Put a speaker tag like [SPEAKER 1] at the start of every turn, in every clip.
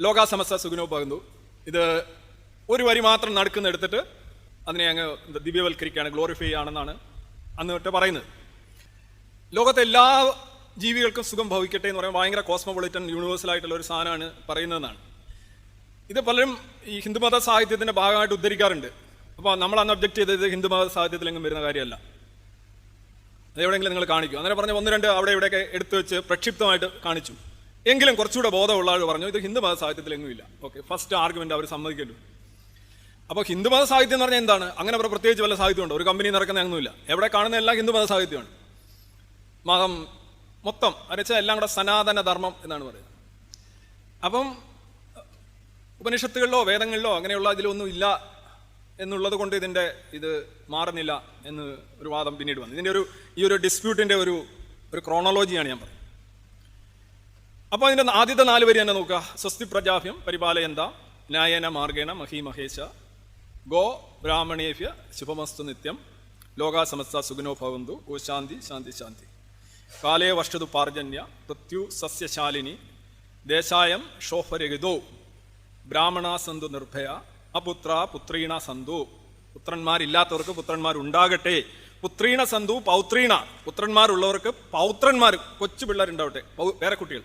[SPEAKER 1] ലോകാസമസ്ത സുഖിനോ പകർന്നു. ഇത് ഒരു വരി മാത്രം നടക്കുന്ന എടുത്തിട്ട് അതിനെ അങ്ങ് ദിവ്യവൽക്കരിക്കുകയാണ് ഗ്ലോറിഫൈ ആണെന്നാണ് അന്ന് തൊട്ട് പറയുന്നത്. ലോകത്തെ എല്ലാ ജീവികൾക്കും സുഖം ഭവിക്കട്ടെ എന്ന് പറയുമ്പോൾ ഭയങ്കര കോസ്മോപൊളിറ്റൻ യൂണിവേഴ്സൽ ആയിട്ടുള്ള ഒരു സാധനമാണ് പറയുന്നതെന്നാണ്. ഇത് പലരും ഈ ഹിന്ദുമത സാഹിത്യത്തിന്റെ ഭാഗമായിട്ട് ഉദ്ധരിക്കാറുണ്ട്. അപ്പോൾ നമ്മൾ അന്ന് ഒബ്ജക്ട് ചെയ്തത് ഹിന്ദുമത സാഹിത്യത്തിലെങ്കിലും വരുന്ന കാര്യമല്ല. അത് എവിടെയെങ്കിലും നിങ്ങൾ കാണിക്കും. അങ്ങനെ പറഞ്ഞ ഒന്ന് രണ്ട് അവിടെ ഇവിടെയൊക്കെ എടുത്തു വെച്ച് പ്രക്ഷിപ്തമായിട്ട് കാണിച്ചു. എങ്കിലും കുറച്ചുകൂടെ ബോധമുള്ള ആൾ പറഞ്ഞു ഇത് ഹിന്ദു ഹിന്ദുമത സാഹിത്യത്തിലെങ്ങും ഇല്ല. ഓക്കെ ഫസ്റ്റ് ആർഗ്യുമെന്റ് അവർ സമ്മതിക്കല്ലോ അപ്പോൾ ഹിന്ദുമത സാഹിത്യം എന്ന് പറഞ്ഞാൽ എന്താണ്? അങ്ങനെ അവർ പ്രത്യേകിച്ച് വല്ല സാഹിത്യമുണ്ടോ? ഒരു കമ്പനി നടക്കുന്ന ഒന്നുമില്ല എവിടെ കാണുന്ന എല്ലാം ഹിന്ദുമത സാഹിത്യമാണ്. മതം മൊത്തം അരച്ച എല്ലാം കൂടെ സനാതന ധർമ്മം എന്നാണ് പറയുന്നത്. അപ്പം ഉപനിഷത്തുകളിലോ വേദങ്ങളിലോ അങ്ങനെയുള്ള ഇതിലൊന്നും ഇല്ല എന്നുള്ളത് കൊണ്ട് ഇതിന്റെ ഇത് മാറുന്നില്ല എന്ന് ഒരു വാദം പിന്നീട് വന്നു. ഇതിന്റെ ഒരു ഈ ഒരു ഡിസ്പ്യൂട്ടിന്റെ ഒരു ഒരു ക്രോണോളജിയാണ് ഞാൻ പറയുന്നത് അപ്പോൾ അതിന്റെ ആദ്യത്തെ നാല് വരി തന്നെ നോക്കുക. സ്വസ്തി പ്രജാഭ്യം പരിപാലയന്ത ന്യായന മാർഗേണ മഹി മഹേശ ഗോ ബ്രാഹ്മണേഭ്യ ശുഭമസ്തു നിത്യം. ലോകാസമസ്ത സുഖിനോ ഭവന്തു. ഓ ശാന്തി ശാന്തി ശാന്തി. കാലേ വർഷതു പാർജന്യ പൃഥ്യു സസ്യശാലിനി. ദേശായം ഷോഫരഹിതോ ബ്രാഹ്മണ സന്തു നിർഭയ അപുത്ര പുത്രീണ സന്തു. പുത്രന്മാരില്ലാത്തവർക്ക് പുത്രന്മാരുണ്ടാകട്ടെ. പുത്രീണ സന്തു പൗത്രീണ. പുത്രന്മാരുള്ളവർക്ക് പൗത്രന്മാർ കൊച്ചു പിള്ളേരുണ്ടാവട്ടെ. വേറെ കുട്ടികൾ.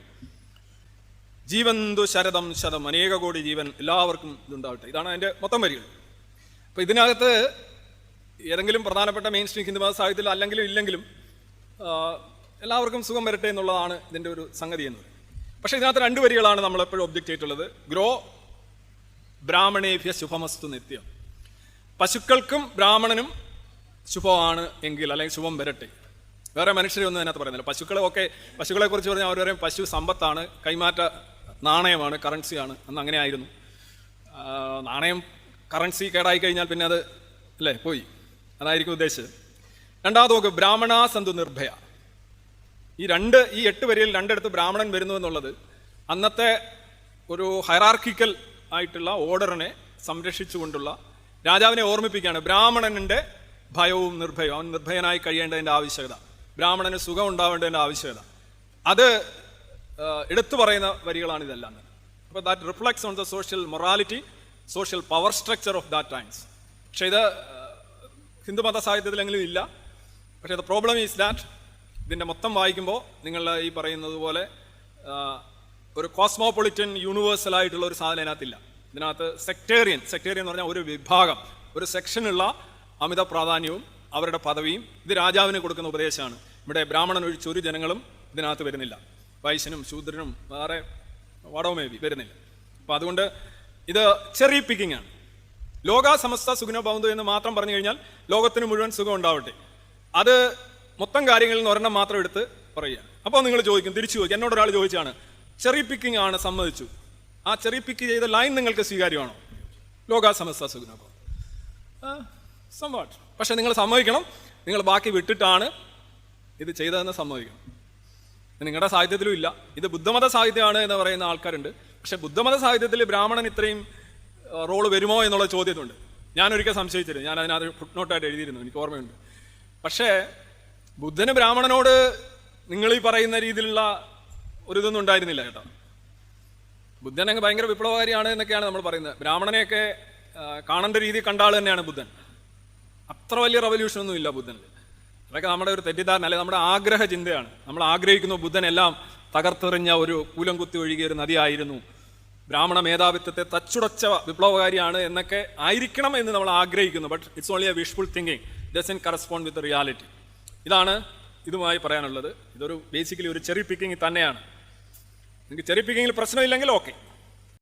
[SPEAKER 1] ജീവന്തു ശരതം ശതം. അനേക കോടി ജീവൻ എല്ലാവർക്കും ഇതുണ്ടാവട്ടെ. ഇതാണ് അതിന്റെ മൊത്തം വരികൾ. അപ്പോൾ ഇതിനകത്ത് ഏതെങ്കിലും പ്രധാനപ്പെട്ട മെയിൻ സ്ട്രീം ഹിന്ദുമത സാഹിത്യത്തിൽ അല്ലെങ്കിലും ഇല്ലെങ്കിലും എല്ലാവർക്കും സുഖം വരട്ടെ എന്നുള്ളതാണ് ഇതിന്റെ ഒരു സംഗതി എന്നത് പക്ഷെ ഇതിനകത്ത് രണ്ട് വരികളാണ് നമ്മൾ എപ്പോഴും ഒബ്ജക്റ്റ് ചെയ്തിട്ടുള്ളത്. ഗ്രോ ബ്രാഹ്മണേഭ്യ ശുഭമസ്തു നിത്യം. പശുക്കൾക്കും ബ്രാഹ്മണനും ശുഭമാണ് എങ്കിൽ അല്ലെങ്കിൽ ശുഭം വരട്ടെ. വേറെ മനുഷ്യരെ ഒന്നും അതിനകത്ത് പറയുന്നില്ല. പശുക്കളെ ഒക്കെ പശുക്കളെ കുറിച്ച് പറഞ്ഞാൽ അവർ പറയും പശു സമ്പത്താണ് കൈമാറ്റ നാണയമാണ് കറൻസിയാണ് അന്ന് അങ്ങനെ ആയിരുന്നു നാണയം കറൻസി കേടായി കഴിഞ്ഞാൽ പിന്നെ അത് അല്ലേ പോയി. അതായിരിക്കും ഉദ്ദേശിച്ചത്. രണ്ടാമത് നോക്ക് ബ്രാഹ്മണ സന്തു നിർഭയ. ഈ രണ്ട് ഈ എട്ട് വരിയിൽ രണ്ടിടത്ത് ബ്രാഹ്മണൻ വരുന്നു എന്നുള്ളത് അന്നത്തെ ഒരു ഹൈറാർക്കിക്കൽ ആയിട്ടുള്ള ഓർഡറിനെ സംരക്ഷിച്ചുകൊണ്ടുള്ള രാജാവിനെ ഓർമ്മിപ്പിക്കുകയാണ്. ബ്രാഹ്മണനിന്റെ ഭയവും നിർഭയവും. അവൻ നിർഭയനായി കഴിയേണ്ടതിന്റെ ആവശ്യകത. ബ്രാഹ്മണന് സുഖം ഉണ്ടാവേണ്ടതിന്റെ ആവശ്യകത. അത് എടുത്തു പറയുന്ന വരികളാണ് ഇതെല്ലാം. തന്നെ അപ്പോൾ that reflects on the social morality social power structure of that times പക്ഷേ ഇത് ഹിന്ദു മത സാഹിത്യത്തിലെങ്കിലും ഇല്ല. പക്ഷേ ദ പ്രോബ്ലം ഈസ് ദാറ്റ് ഇതിന്റെ മൊത്തം വായിക്കുമ്പോൾ നിങ്ങൾ ഈ പറയുന്നത് പോലെ ഒരു കോസ്മോപൊളിറ്റൻ യൂണിവേഴ്സൽ ആയിട്ടുള്ള ഒരു സാധനം ഇതിനകത്തില്ല ഇതിനകത്ത് സെക്ടേറിയൻ സെക്ടേറിയൻ എന്ന് പറഞ്ഞാൽ ഒരു വിഭാഗം. ഒരു സെക്ഷനുള്ള അമിത പ്രാധാന്യവും അവരുടെ പദവിയും ഇത് രാജാവിന് കൊടുക്കുന്ന ഉപദേശമാണ്. ഇവിടെ ബ്രാഹ്മണൻ ഒഴിച്ച് ഒരു ജനങ്ങളും ഇതിനകത്ത് വരുന്നില്ല. വൈശ്യനും ശൂദ്രനും വേറെ വടവുമേവി വരുന്നില്ല. അപ്പോൾ അതുകൊണ്ട് ഇത് ചെറിയ പിക്കിംഗ് ആണ്. ലോക സമസ്ത സുഖിനോ ഭവന്തു എന്ന് മാത്രം പറഞ്ഞു കഴിഞ്ഞാൽ ലോകത്തിന് മുഴുവൻ സുഖം ഉണ്ടാവട്ടെ. അത് മൊത്തം കാര്യങ്ങളിൽ നിന്ന് ഒരെണ്ണം മാത്രം എടുത്ത് പറയുക അപ്പോൾ നിങ്ങൾ ചോദിക്കും തിരിച്ചു ചോദിക്കും. എന്നോട് ഒരാൾ ചോദിച്ചാണ് ചെറിയ പിക്കിംഗ് ആണ് സമ്മതിച്ചു. ആ ചെറിയ പിക്ക് ചെയ്ത ലൈൻ നിങ്ങൾക്ക് സ്വീകാര്യമാണോ? ലോക സമസ്ത സുഖിനോ സംഭവം പക്ഷെ നിങ്ങൾ സമ്മതിക്കണം. നിങ്ങൾ ബാക്കി വിട്ടിട്ടാണ് ഇത് ചെയ്തതെന്ന് സമ്മതിക്കണം. നിങ്ങളുടെ സാഹിത്യത്തിലും ഇല്ല. ഇത് ബുദ്ധമത സാഹിത്യമാണ് എന്ന് പറയുന്ന ആൾക്കാരുണ്ട്. പക്ഷെ ബുദ്ധമത സാഹിത്യത്തിൽ ബ്രാഹ്മണൻ ഇത്രയും റോൾ വരുമോ എന്നുള്ള ചോദ്യത്തുണ്ട് ഞാനൊരിക്കൽ സംശയിച്ചിരുന്നു. ഞാൻ അതിനകത്ത് ഫുട്നോട്ടായിട്ട് എഴുതിയിരുന്നു. എനിക്ക് ഓർമ്മയുണ്ട്. പക്ഷേ ബുദ്ധന് ബ്രാഹ്മണനോട് നിങ്ങൾ ഈ പറയുന്ന രീതിയിലുള്ള ഒരു ഇതൊന്നും ഉണ്ടായിരുന്നില്ല കേട്ടോ. ബുദ്ധൻ അങ്ങ് ഭയങ്കര വിപ്ലവകാരിയാണ് എന്നൊക്കെയാണ് നമ്മൾ പറയുന്നത്. ബ്രാഹ്മണനെയൊക്കെ കാണേണ്ട രീതി കണ്ട ആൾ തന്നെയാണ് ബുദ്ധൻ. അത്ര വലിയ റവല്യൂഷൻ ഒന്നും ഇല്ല ബുദ്ധനിൽ അതൊക്കെ നമ്മുടെ ഒരു തെറ്റിദ്ധാരണ അല്ലെങ്കിൽ നമ്മുടെ ആഗ്രഹ ചിന്തയാണ്. നമ്മൾ ആഗ്രഹിക്കുന്നു ബുദ്ധനെല്ലാം തകർത്തെറിഞ്ഞ ഒരു കൂലം കുത്തി ഒഴുകിയ ഒരു നദിയായിരുന്നു. ബ്രാഹ്മണ മേധാവിത്വത്തെ തച്ചുടച്ച വിപ്ലവകാരിയാണ് എന്നൊക്കെ ആയിരിക്കണം എന്ന് നമ്മൾ ആഗ്രഹിക്കുന്നു. But it's only a wishful thinking doesn't correspond with reality ഇതാണ് ഇതുമായി പറയാനുള്ളത്. ഇതൊരു ബേസിക്കലി ഒരു ചെറി പിക്കിംഗ് തന്നെയാണ്. നിങ്ങൾക്ക് ചെറി പിക്കിങ്ങിൽ പ്രശ്നമില്ലെങ്കിൽ ഓക്കെ